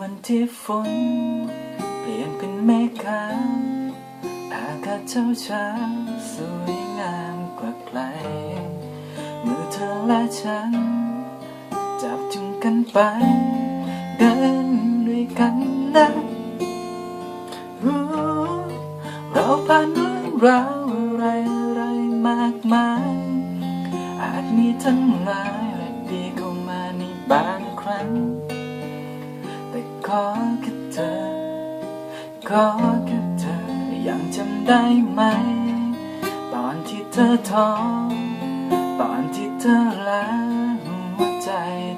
วันที่ฝน เปลี่ยนเป็นเมฆขาวอากาศเช้าเช้าสวยงามกว่าใครมือเธอและฉัน จับจุงกันไป เดินด้วยกันนะรู้เราผ่านเรื่องราวอะไรอะไรมากมาย อาจมีทั้งร้ายและดีเขอแค่เธอ ขอแค่เธอ ยังจำได้ไหม ตอนที่เธอท้อตอนที่เธอล้าหัวใจ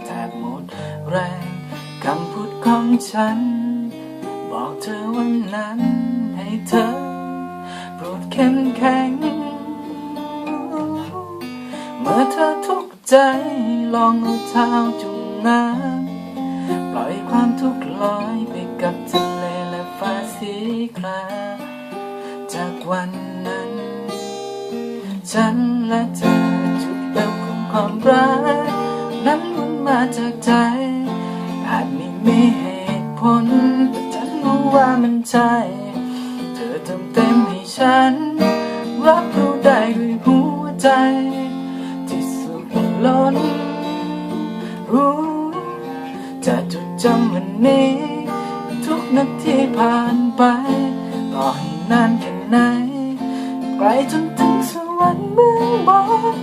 แทบหมดแรงคำพูดของฉัน บอกเธอวันนั้นให้เธอโปรดเข้มแข็ง เมื่อเธอทุกข์ใจลองเอาเท้าจุ่มน้ำ ทุกลอยไปกับทะเลและฟ้าสีคราจากวันนั้น ฉันและเธอจุดเริ่มของความรัก นั้นมันมาจากใจ อาจไม่มีเหตุผลแต่ฉันรู้ว่ามันใช่ เธอเติมเต็มให้ฉัน รับรู้ได้ด้วยหัวใจ นี้ ทุกนาทีผ่านไปต่อให้นานแค่ไหนไกลจนถึงสวรรค์เมืองบน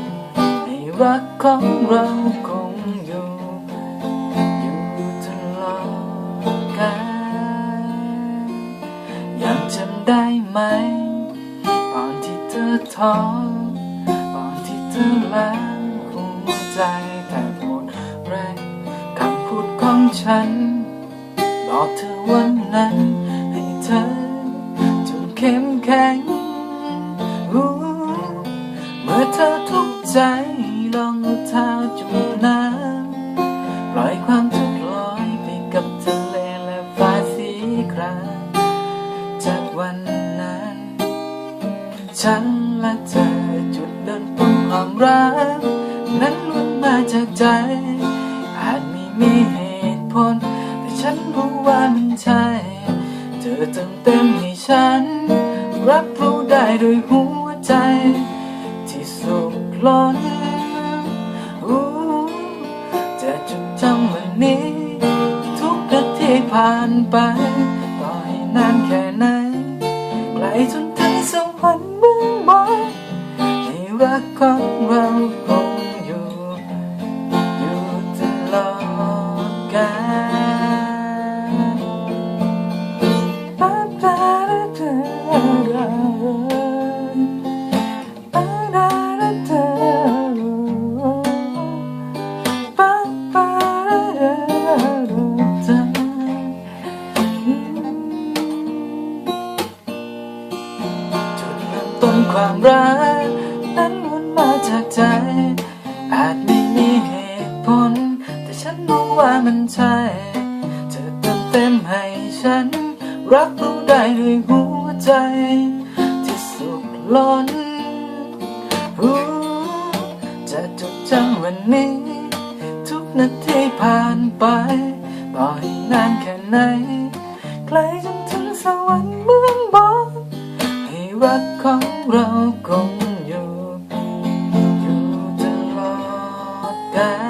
ให้รักของเราคงอยู่ อยู่ตลอดกาลยังจำได้ไหม ตอนที่เธอท้องตอนที่เธอล้าหัวใจแทบหมดแรงคำพูดของฉัน บอกเธอวันนั้นให้เธอจงเข้มแข็งรู้เมื่อเธอทุกข์ใจลองเอาเท้าจุ่มน้ำปล่อยความทุกข์ลอยไปกับทะเลและฟ้าสีครามจากวันนั้น ฉันและเธอจุดเดินต้นความรัก นั้นล้วนมาจากใจอาจไม่มีเหตุผล ฉันรู้ว่ามันใช่เธอเติมเต็มให้ฉัน รับรู้ได้ด้วยหัวใจ ที่สุขล้นจะจดจำวันนี้ ทุกนาทีผ่านไป ต่อให้นานแค่ไหนไกลจนถึงสวรรค์เมืองบนให้รักของเราคง ความรัก นั้นวนมาจากใจ อาจไม่มีเหตุผล แต่ฉันรู้ว่ามันใช่เธอเติมเต็มให้ฉัน รับรู้ได้ด้วยหัวใจ ที่สุขล้นรู้จะจดจำวันนี้ ทุกนาทีผ่านไปต่อให้นานแค่ไหนไกลจนถึงสวรรค์เมืองบอนให้รัก ข